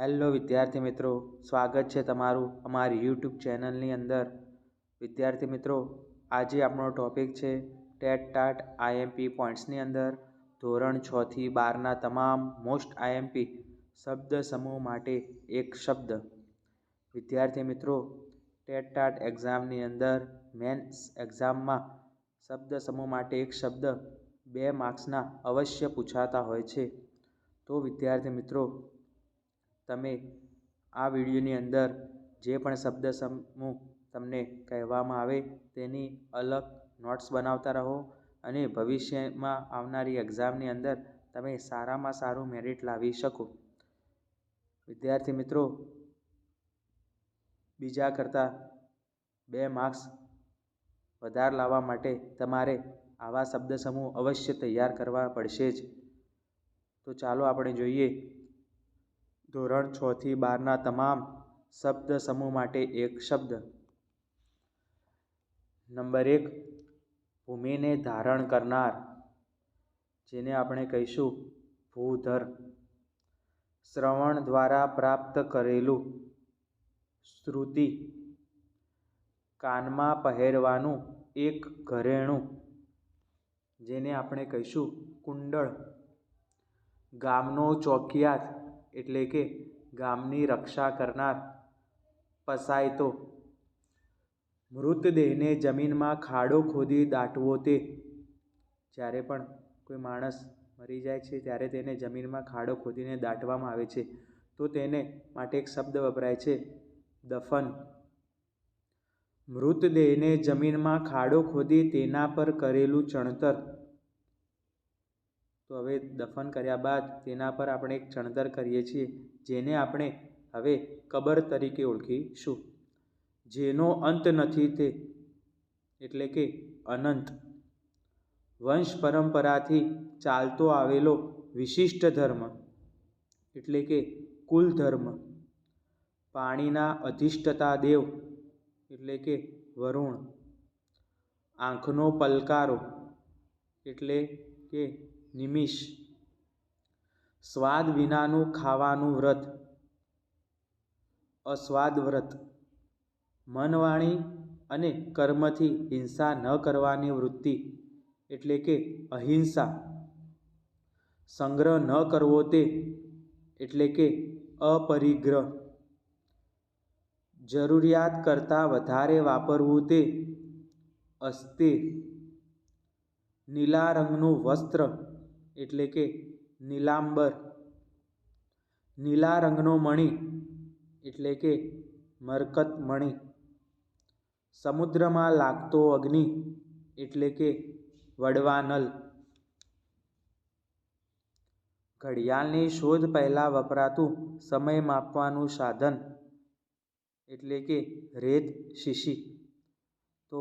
Hello વિદ્યાર્થી મિત્રો, સ્વાગત છે તમારું અમારી યુટ્યુબ ચેનલની અંદર. વિદ્યાર્થી મિત્રો, આજે આપણો ટોપિક છે ટેટ ટાટ આઈએમપી પોઈન્ટ્સની અંદર. ધોરણ છથી બારના તમામ મોસ્ટ આઈએમપી શબ્દ સમૂહ માટે એક શબ્દ. વિદ્યાર્થી મિત્રો, ટેટ ટાટ એક્ઝામની અંદર મેન્સ એક્ઝામમાં શબ્દ સમૂહ માટે એક શબ્દ બે માર્ક્સના અવશ્ય પૂછાતા હોય છે. તો વિદ્યાર્થી મિત્રો તમે આ વિડીયોની અંદર જે પણ શબ્દ સમૂહ તમને કહેવામાં આવે તેની અલગ નોટ્સ બનાવતા રહો અને ભવિષ્યમાં આવનારી એક્ઝામની અંદર તમે સારામાં સારું મેરિટ લાવી શકો. વિદ્યાર્થી મિત્રો, બીજા કરતાં બે માર્ક્સ વધાર લાવવા માટે તમારે આવા શબ્દ સમૂહ અવશ્ય તૈયાર કરવા પડશે જ. તો ચાલો આપણે જોઈએ ધોરણ છથી બારના તમામ શબ્દ સમૂહ માટે એક શબ્દ. નંબર એક, ભૂમિને ધારણ કરનાર, જેને આપણે કહીશું ભૂધર. શ્રવણ દ્વારા પ્રાપ્ત કરેલું શ્રુતિ કાનમાં પહેરવાનું એક ઘરેણું, જેને આપણે કહીશું કુંડળ. ગામનો ચોકિયાત એટલે કે ગામની રક્ષા કરનાર પસાયતો મૃતદેહને જમીનમાં ખાડો ખોદી દાટવો તે. જ્યારે પણ કોઈ માણસ મરી જાય છે, ત્યારે તેને જમીનમાં ખાડો ખોદીને દાટવામાં આવે છે. તો તેને માટે એક શબ્દ વપરાય છે, દફન. મૃતદેહને જમીનમાં ખાડો ખોદી તેના પર કરેલું ચણતર. તો હવે દફન કર્યા બાદ તેના પર આપણે એક ચણતર કરીએ છીએ, જેને આપણે હવે કબર તરીકે ઓળખીશું. જેનો અંત નથી તે, એટલે કે અનંત. વંશ પરંપરાથી ચાલતો આવેલો વિશિષ્ટ ધર્મ, એટલે કે કુલ ધર્મ પાણીના અધિષ્ઠતા દેવ, એટલે કે વરુણ. આંખનો પલકારો, એટલે કે નિમિષ. સ્વાદ વિનાનું ખાવાનું વ્રત. અસ્વાદ વ્રત. મનવાણી અને કર્મથી હિંસા ન કરવાની વૃત્તિ, એટલે કે અહિંસા. સંગ્રહ ન કરવો તે, એટલે કે અપરિગ્રહ. જરૂરિયાત કરતાં વધારે વાપરવું તે, અસ્તે. નીલા રંગનું વસ્ત્ર એટલે કે નીલાંબર. નીલા રંગનો મણી એટલે કે મરકત મણી. સમુદ્રમાં લાગતો અગ્નિ એટલે કે વડવાનલ. ઘડિયાળની શોધ પહેલાં વપરાતું સમય માપવાનું સાધન એટલે કે રેત શીશી. તો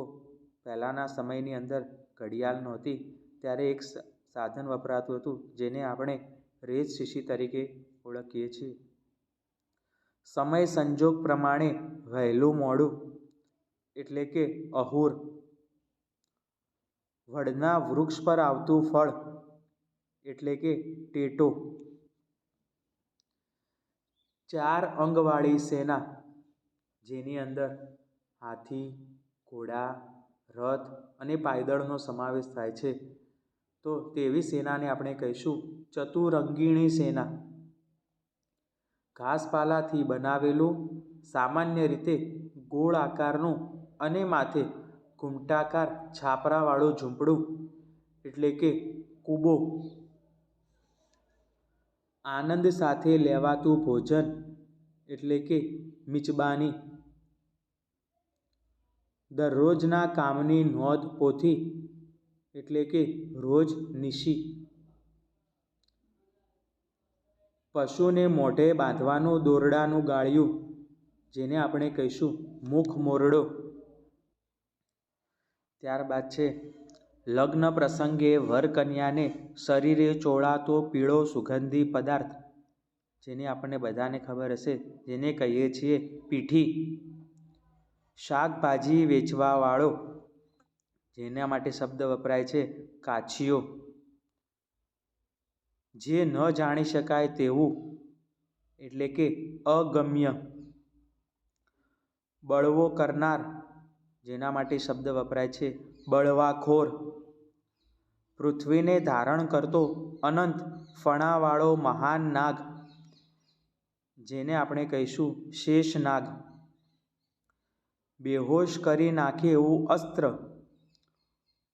પહેલાંના સમયની અંદર ઘડિયાળ નહોતી, ત્યારે એક સાધન વપરાતું હતું, જેને આપણે રેત શીશી તરીકે ઓળખીએ છીએ. સમય સંજોગ પ્રમાણે વહેલું મોડું, એટલે કે અહુર. વડના વૃક્ષ પર આવતું ફળ, એટલે કે ટેટો. ચાર અંગવાળી સેના, જેની અંદર હાથી, ઘોડા, રથ અને પાયદળનો સમાવેશ થાય છે. તો તેવી સેનાને આપણે કહીશું ચતુરંગીણી સેના. ઘાસપાલાથી બનાવેલું સામાન્ય રીતે ગોળ આકારનું અને માથે ઘૂમટાકાર છાપરાવાળું ઝૂંપડું, એટલે કે કૂબો. આનંદ સાથે લેવાતું ભોજન, એટલે કે મિચબાની. દરરોજના કામની નોંધ પોથી એટલે કે રોજ નિશી. પશુને મોઢે બાંધવાનું દોરડાનું ગાળિયું, જેને આપણે કહીશું મુખ મોરડો. ત્યારબાદ છે, લગ્ન પ્રસંગે વરકન્યાને શરીરે ચોળાતો પીળો સુગંધી પદાર્થ, જેને આપણને બધાને ખબર હશે, જેને કહીએ છીએ પીઠી. શાકભાજી વેચવાવાળો જેના માટે શબ્દ વપરાય છે કાછીઓ જે ન જાણી શકાય તેવું, એટલે કે અગમ્ય. બળવો કરનાર, જેના માટે શબ્દ વપરાય છે બળવાખોર. પૃથ્વીને ધારણ કરતો અનંત ફણાવાળો મહાન નાગ, જેને આપણે કહીશું શેષ નાગ બેહોશ કરી નાખે એવું અસ્ત્ર.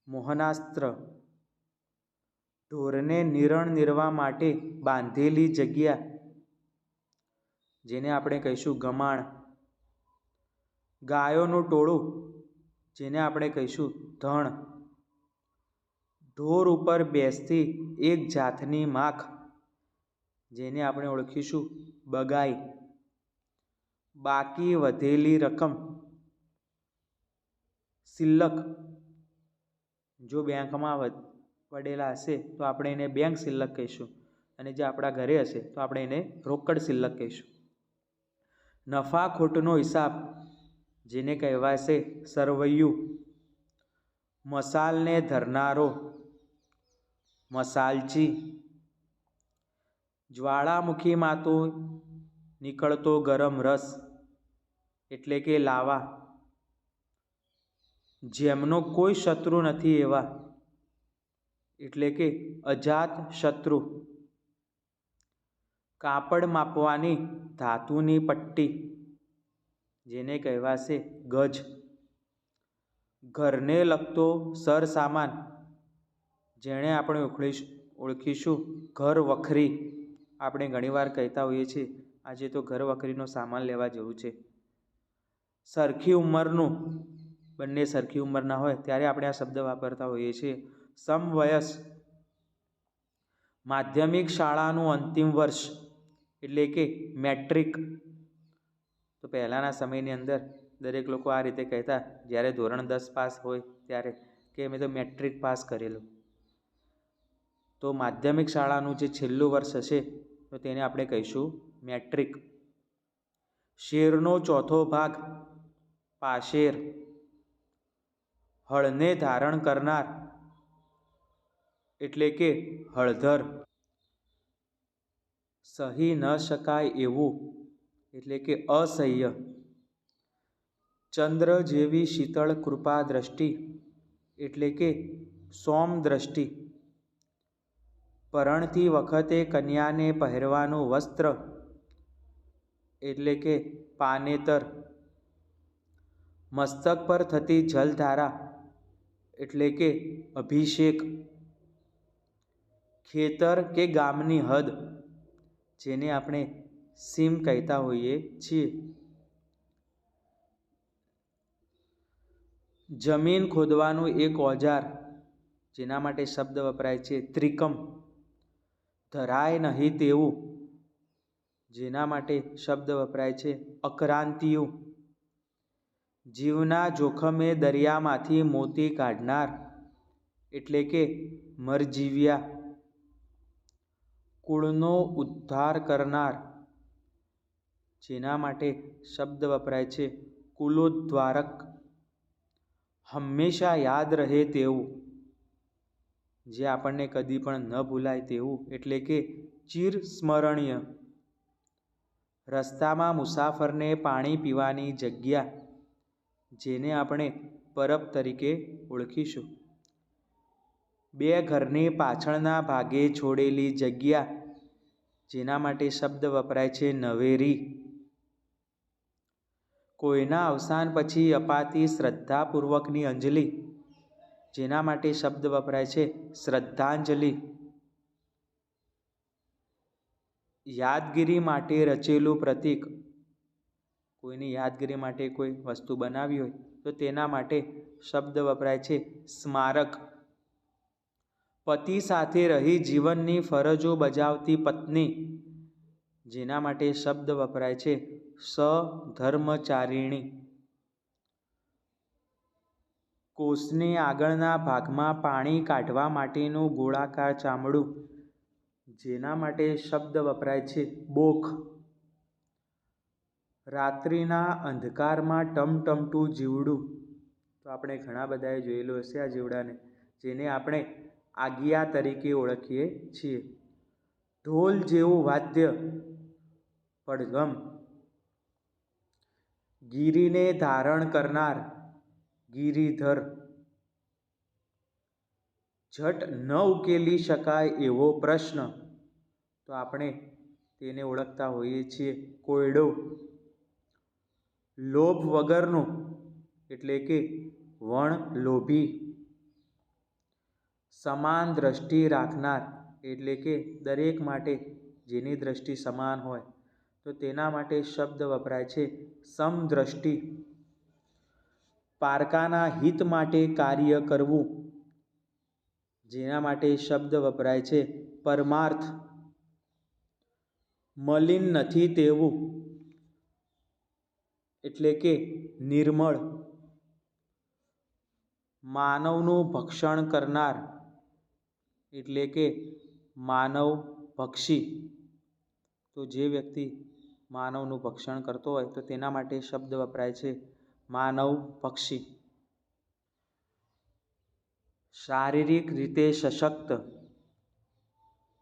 મોહનાસ્ત્ર. ઢોરને નિરણ નિરવા માટે બાંધેલી જગ્યા, જેને આપણે કહીશું ગમાણ. ગાયોનું ટોળું, જેને આપણે કહીશું ધણ. ઢોર ઉપર બેસતી એક જાતની માખ, જેને આપણે ઓળખીશું બગાઈ. બાકી વધેલી રકમ સિલ્લક જો બેંકમાં પડેલા હશે, તો આપણે એને બેંક સિલ્લક કહીશું. અને જે આપણા ઘરે હશે, તો આપણે એને રોકડ સિલ્લક કહીશું. નફા ખોટનો હિસાબ, જેને કહેવાશે સરવૈયું. મસાલને ધરનારો, મસાલચી. જ્વાળામુખીમાં તો નીકળતો ગરમ રસ, એટલે કે લાવા. જેમનો કોઈ શત્રુ નથી એવા. એટલે કે અજાત શત્રુ. કાપડ માપવાની ધાતુની પટ્ટી, જેને કહેવાશે ગજ. ઘરને લગતો સરસામાન, જેણે આપણે ઓળખીશું ઓળખીશું, ઘર વખરી. આપણે ઘણીવાર કહેતા હોઈએ છીએ, આજે તો ઘર વખરીનો સામાન લેવા જવું છે. સરખી ઉંમરનું બંને સરખી ઉંમરના હોય ત્યારે આપણે આ શબ્દ વાપરતા હોઈએ છીએ. સમવયસ માધ્યમિક શાળાનું અંતિમ વર્ષ એટલે કે મેટ્રિક. તો પહેલાંના સમયની અંદર દરેક લોકો આ રીતે કહેતા, જ્યારે ધોરણ દસ પાસ હોય ત્યારે કે મેં તો મેટ્રિક પાસ કરેલું. તો માધ્યમિક શાળાનું જે છેલ્લું વર્ષ હશે, તો તેને આપણે કહીશું મેટ્રિક. શેરનો ચોથો ભાગ. પાશેર. હળને ધારણ કરનાર. એટલે કે હળધર. સહી ન શકાય એવું, એટલે કે અસહ્ય. ચંદ્ર જેવી શીતળ કૃપા દ્રષ્ટિ, એટલે કે સોમ દ્રષ્ટિ. પરણતી વખતે કન્યાને પહેરવાનું વસ્ત્ર, એટલે કે પાનેતર. મસ્તક પર થતી જલધારા એટલે કે અભિષેક. ખેતર કે ગામની હદ, જેને આપણે સીમ કહેતા હોઈએ છીએ. જમીન ખોદવાનું એક ઓજાર, જેના માટે શબ્દ વપરાય છે ત્રિકમ. ધરાય નહીં તેવું, જેના માટે શબ્દ વપરાય છે અક્રાંતિયું. જીવના જોખમે દરિયામાંથી મોતી કાઢનાર. એટલે કે મરજીવ્યા. કુળનો ઉદ્ધાર કરનાર. જેના માટે શબ્દ વપરાય છે, કુલોદ્વારક. હંમેશા યાદ રહે તેવું. જે આપણને કદી પણ ન ભૂલાય તેવું. એટલે કે ચિરસ્મરણીય. રસ્તામાં મુસાફરને પાણી પીવાની જગ્યા. જેને આપણે પરબ તરીકે ઓળખીશું. બે ઘરની પાછળના ભાગે છોડેલી જગ્યા જેના માટે શબ્દ વપરાય છે નવેરી. કોઈના અવસાન પછી અપાતી શ્રદ્ધાપૂર્વકની અંજલિ, જેના માટે શબ્દ વપરાય છે શ્રદ્ધાંજલિ. યાદગીરી માટે રચેલું પ્રતીક કોઈની યાદગીરી માટે કોઈ વસ્તુ બનાવી હોય, તો તેના માટે શબ્દ વપરાય છે સ્મારક. પતિ સાથે રહી જીવનની ફરજો બજાવતી પત્ની, જેના માટે શબ્દ વપરાય છે સધર્મચારિણી. કોષની આગળના ભાગમાં પાણી કાઢવા માટેનું ગોળાકાર ચામડું, જેના માટે શબ્દ વપરાય છે બોખ. રાત્રિના અંધકારમાં ટમટમતું જીવડું. તો આપણે ઘણા બધાએ જોયેલું હશે આ જીવડાને, જેને આપણે આગિયા તરીકે ઓળખીએ છીએ. ઢોલ જેવું વાદ્ય પડગમ ગીરીને ધારણ કરનાર ગિરિધર. ઝટ ન ઉકેલી શકાય એવો પ્રશ્ન. તો આપણે તેને ઓળખતા હોઈએ છીએ કોયડો. લોભ વગરનો એટલે કે વણ લોભી. સમાન દ્રષ્ટિ રાખનાર એટલે કે દરેક માટે જેની દ્રષ્ટિ સમાન હોય, તો તેના માટે શબ્દ વપરાય છે સમદ્રષ્ટિ. પારકાના હિત માટે કાર્ય કરવું, જેના માટે શબ્દ વપરાય છે પરમાર્થ. મલિન નથી તેવું એટલે કે નિર્મળ. માનવનું ભક્ષણ કરનાર એટલે કે માનવ ભક્ષી. તો જે વ્યક્તિ માનવનું ભક્ષણ કરતો હોય તો તેના માટે શબ્દ વપરાય છે માનવ પક્ષી શારીરિક રીતે સશક્ત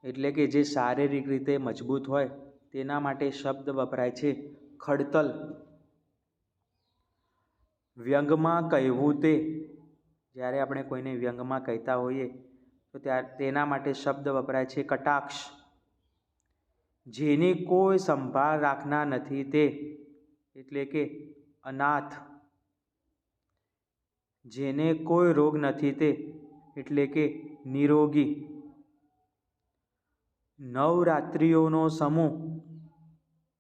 એટલે કે જે શારીરિક રીતે મજબૂત હોય તેના માટે શબ્દ વપરાય છે ખડતલ. વ્યંગમાં કહેવું તે. જ્યારે આપણે કોઈને વ્યંગમાં કહેતા હોઈએ, તો ત્યાં તેના માટે શબ્દ વપરાય છે કટાક્ષ. જેની કોઈ સંભાળ રાખનાર નથી તે, એટલે કે અનાથ. જેને કોઈ રોગ નથી તે, એટલે કે નિરોગી. નવરાત્રિઓનો સમૂહ,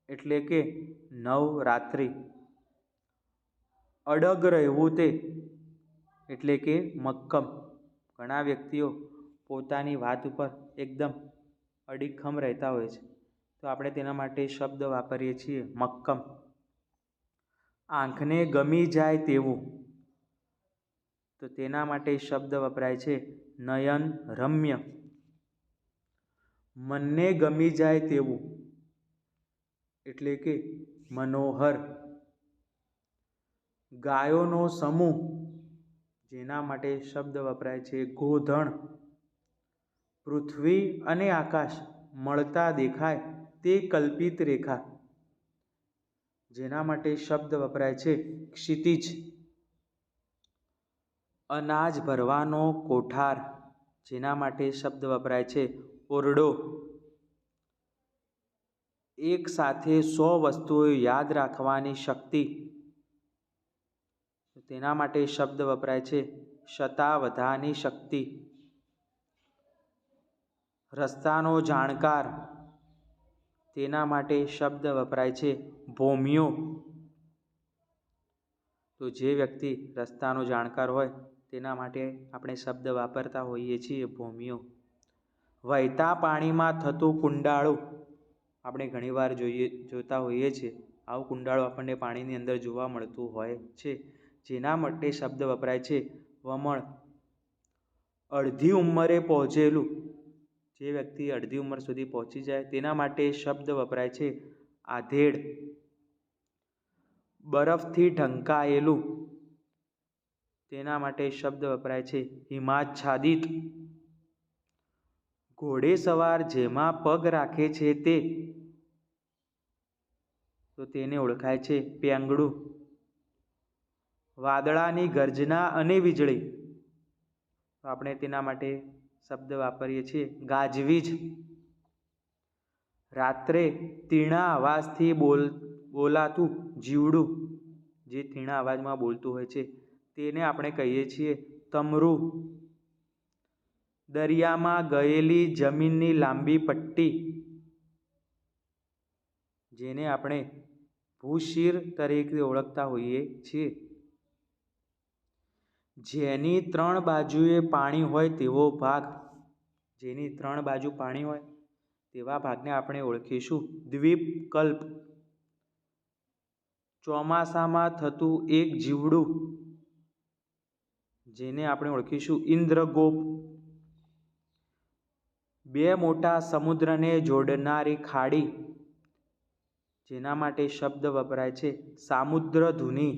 એટલે કે નવરાત્રિ. અડગ રહેવું તે. એટલે કે મક્કમ. ઘણા વ્યક્તિઓ પોતાની વાત ઉપર એકદમ અડીખમ રહેતા હોય છે. તો આપણે તેના માટે શબ્દ વાપરીએ છીએ મક્કમ. આંખને ગમી જાય તેવું. તો તેના માટે શબ્દ વપરાય છે નયન રમ્ય. મનને ગમી જાય તેવું. એટલે કે મનોહર. ગાયોનો સમૂહ, જેના માટે શબ્દ વપરાય છે, ગોધણ. પૃથ્વી અને આકાશ મળતા દેખાય તે કલ્પિત રેખા, જેના માટે શબ્દ વપરાય છે, ક્ષિતિજ. અનાજ ભરવાનો કોઠાર, જેના માટે શબ્દ વપરાય છે, ઓરડો. એક સાથે સો વસ્તુઓ યાદ રાખવાની શક્તિ તેના માટે શબ્દ વપરાય છે, શતાવધાની શક્તિ. રસ્તાનો જાણકાર તેના માટે શબ્દ વપરાય છે ભોમિયો તો જે વ્યક્તિ રસ્તાનો જાણકાર હોય, તેના માટે આપણે શબ્દ વાપરતા હોઈએ છીએ ભૂમિયો વહેતા પાણીમાં થતું કુંડાળું આપણે ઘણીવાર જોઈએ, જોતા હોઈએ છીએ. આવું કુંડાળું આપણને પાણીની અંદર જોવા મળતું હોય છે. જેના માટે શબ્દ વપરાય છે? વમણ અડધી ઉંમરે પહોંચેલું. જે વ્યક્તિ અડધી ઉંમર સુધી પહોંચી જાય, તેના માટે શબ્દ વપરાય છે આધેડ. બરફથી ઢંકાયેલું. તેના માટે શબ્દ વપરાય છે હિમાચ્છાદિત. ઘોડે સવાર જેમાં પગ રાખે છે તે. તો તેને ઓળખાય છે પેંગડું વાદળાની ગર્જના અને વીજળી. તો આપણે તેના માટે શબ્દ વાપરીએ છીએ ગાજવીજ. રાત્રે તીણા અવાજથી બોલ, બોલાતું જીવડું, જે તીણા અવાજમાં બોલતું હોય છે, તેને આપણે કહીએ છીએ તમરું. દરિયામાં ગયેલી જમીનની લાંબી પટ્ટી, જેને આપણે ભૂશીર તરીકે ઓળખતા હોઈએ છીએ. જેની ત્રણ બાજુએ પાણી હોય તેવો ભાગ. જેની ત્રણ બાજુ પાણી હોય તેવા ભાગને આપણે ઓળખીશું. દ્વીપકલ્પ. ચોમાસામાં થતું એક જીવડું જેને આપણે ઓળખીશું ઇન્દ્રગોપ. બે મોટા સમુદ્રને જોડનારી ખાડી જેના માટે શબ્દ વપરાય છે સામુદ્ર ધુની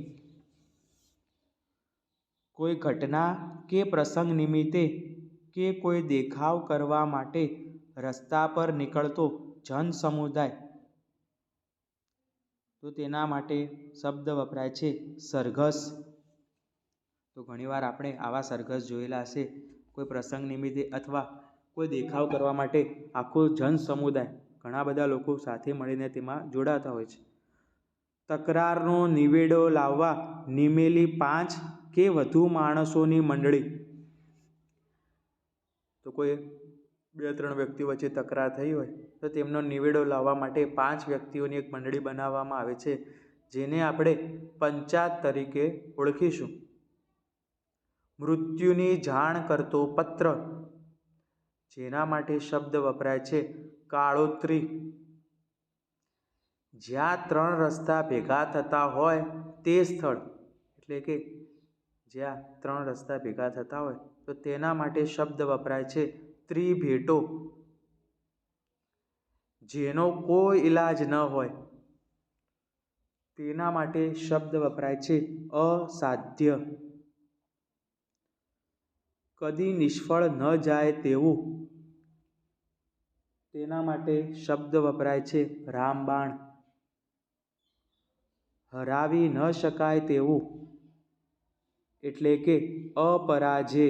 કોઈ ઘટના કે પ્રસંગ નિમિત્તે કે કોઈ દેખાવ કરવા માટે રસ્તા પર નીકળતો જન સમુદાય તો તેના માટે શબ્દ વપરાય છે સરઘસ. તો ઘણીવાર આપણે આવા સરઘસ જોયેલા હશે, કોઈ પ્રસંગ નિમિત્તે અથવા કોઈ દેખાવ કરવા માટે આખો જન સમુદાય ઘણા બધા લોકો સાથે મળીને તેમાં જોડાતા હોય છે. તકરારનો નિવેડો લાવવા નિમેલી પાંચ કે વધુ માણસોની મંડળી? તો કોઈ બે ત્રણ વ્યક્તિ વચ્ચે તકરાર થઈ હોય, તો તેમનો નિવેડો લાવવા માટે પાંચ વ્યક્તિઓની એક મંડળી બનાવવામાં આવે છે, જેને આપણે પંચાયત તરીકે ઓળખીશું. મૃત્યુની જાણ કરતો પત્ર, જેના માટે શબ્દ વપરાય છે, કાળોત્રી. જ્યાં ત્રણ રસ્તા ભેગા થતા હોય તે સ્થળ, એટલે કે જ્યાં ત્રણ રસ્તા ભેગા થતા હોય, તો તેના માટે શબ્દ વપરાય છે ત્રિભેટો. જેનો કોઈ ઈલાજ ન હોય, તેના માટે શબ્દ વપરાય છે અસાધ્ય. કદી નિષ્ફળ ન જાય તેવું, તેના માટે શબ્દ વપરાય છે રામબાણ. હરાવી ન શકાય તેવું. એટલે કે અપરાજે.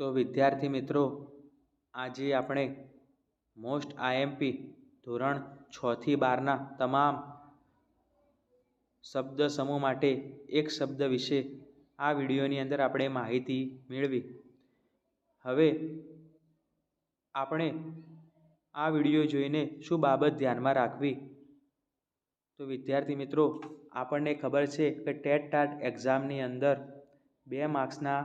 તો વિદ્યાર્થી મિત્રો, આજે આપણે મોસ્ટ આઈએમપી ધોરણ છથી બારના તમામ શબ્દ સમૂહ માટે એક શબ્દ વિશે આ વિડીયોની અંદર આપણે માહિતી મેળવી. હવે આપણે આ વીડિયો જોઈને શું બાબત ધ્યાનમાં રાખવી? તો વિદ્યાર્થી મિત્રો આપણને ખબર છે કે ટેટ ટાટ એક્ઝામની અંદર બે માર્ક્સના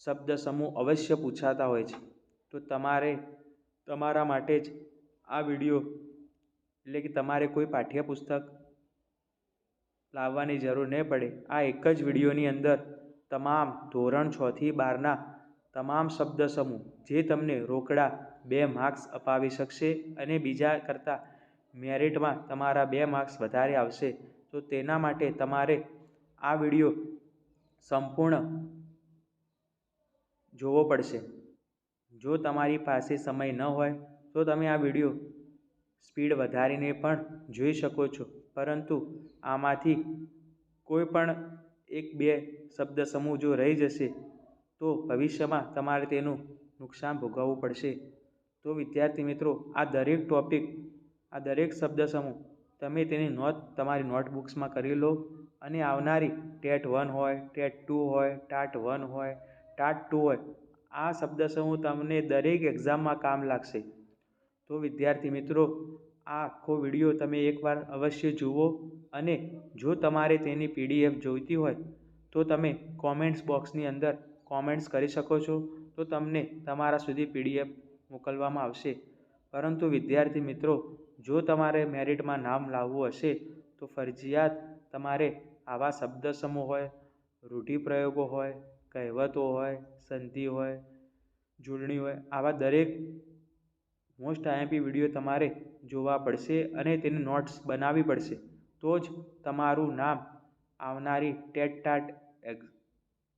શબ્દ સમૂહ અવશ્ય પૂછાતા હોય છે. તો તમારે તમારા માટે જ આ વીડિયો, એટલે કે તમારે કોઈ પાઠ્યપુસ્તક લાવવાની જરૂર નહીં પડે. આ એક જ વિડીયોની અંદર તમામ ધોરણ છથી બારના તમામ શબ્દ સમૂહ જે તમને રોકડા બે માર્ક્સ અપાવી શકશે અને બીજા કરતાં મેરિટમાં તમારા બે માર્ક્સ વધારે આવશે. તો તેના માટે તમારે આ વીડિયો સંપૂર્ણ જોવો પડશે. જો તમારી પાસે સમય ન હોય, તો તમે આ વીડિયો સ્પીડ વધારીને પણ જોઈ શકો છો. પરંતુ આમાંથી કોઈ પણ એક બે શબ્દ સમૂહ જો રહી જશે, તો ભવિષ્યમાં તમારે તેનું નુકસાન ભોગવવું પડશે. તો વિદ્યાર્થી મિત્રો, આ દરેક ટોપિક આ દરેક શબ્દ સમૂહ તમે તેની નોંધ તમારી નોટબુક્સમાં કરી લો. અને આવનારી ટેટ વન હોય, ટેટ ટુ હોય, ટાટ વન હોય, ટાટ ટુ હોય, આ શબ્દ સમૂહ તમને દરેક એક્ઝામમાં કામ લાગશે. તો વિદ્યાર્થી મિત્રો, આ આખો વીડિયો તમે એકવાર અવશ્ય જુઓ અને જો તમારે તેની પીડીએફ જોઈતી હોય, તો તમે કોમેન્ટ્સ બોક્સની અંદર કોમેન્ટ્સ કરી શકો છો. તો તમને તમારા સુધી પીડીએફ મોકલવામાં આવશે. પરંતુ વિદ્યાર્થી મિત્રો જો તમારે મેરિટમાં નામ લાવવું હશે, તો ફરજિયાત તમારે આવા શબ્દ સમૂહ હોય રૂઢિપ્રયોગો હોય, કહેવતો હોય, સંધિ હોય જોડણી હોય, આવા દરેક મોસ્ટ આઈએમપી વીડિયો તમારે જોવા પડશે અને તેની નોટ્સ બનાવવી પડશે. તો જ તમારું નામ આવનારી ટેટ ટાટ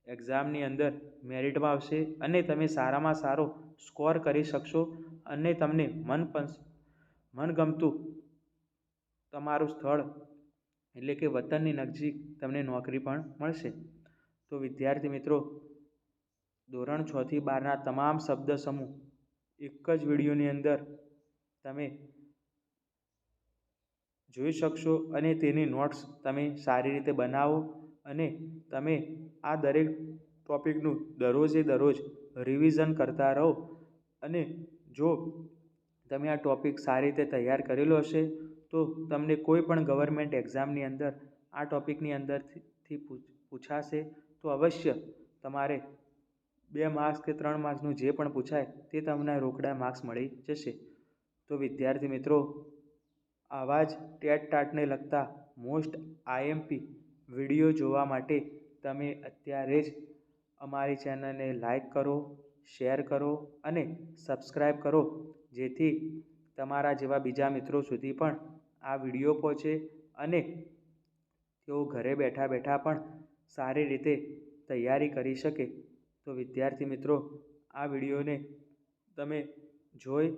એક્ઝામની અંદર મેરિટમાં આવશે અને તમે સારામાં સારો સ્કોર કરી શકશો અને તમને મનપસ મનગમતું તમારું સ્થળ, એટલે કે વતનની નજીક તમને નોકરી પણ મળશે. તો વિદ્યાર્થી મિત્રો, ધોરણ છથી બારના તમામ શબ્દ સમૂહ, એક જ વિડીયોની અંદર તમે જોઈ શકશો અને તેની નોટ્સ તમે સારી રીતે બનાવો અને તમે આ દરેક ટોપિકનું દરરોજે દરરોજ રિવિઝન કરતા રહો અને જો તમે આ ટોપિક સારી રીતે તૈયાર કરેલો હશે, તો તમને કોઈ પણ ગવર્મેન્ટ એક્ઝામની અંદર, આ ટોપિકની અંદરથી પૂછાશે. તો અવશ્ય તમારે બે માર્ક્સ કે ત્રણ માર્ક્સનું જે પણ પૂછાય, તે તમને રોકડા માર્ક્સ મળી જશે. તો વિદ્યાર્થી મિત્રો, આવા જ ટેટ ટાટને લગતા મોસ્ટ આઈએમપી વીડિયો જોવા માટે તમે અત્યારે જ અમારી ચેનલને લાઈક કરો શેર કરો અને સબસ્ક્રાઈબ કરો. જેથી તમારા જેવા બીજા મિત્રો સુધી પણ આ વીડિયો પહોંચે અને તેઓ ઘરે બેઠા બેઠા પણ સારી રીતે તૈયારી કરી શકે. તો વિદ્યાર્થી મિત્રો, આ વિડીયોને તમે જોઈ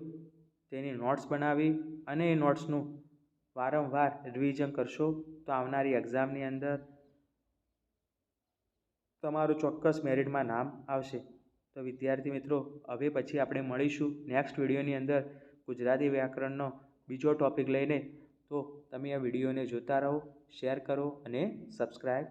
તેની નોટ્સ બનાવી અને એ નોટ્સનું વારંવાર રિવિઝન કરશો તો આવનારી એક્ઝામની અંદર તમારું ચોક્કસ મેરિટમાં નામ આવશે. તો વિદ્યાર્થી મિત્રો, હવે પછી આપણે મળીશું નેક્સ્ટ વિડીયોની અંદર ગુજરાતી વ્યાકરણનો બીજો ટૉપિક લઈને. તો તમે આ વિડીયોને જોતા રહો શેર કરો અને સબસ્ક્રાઈબ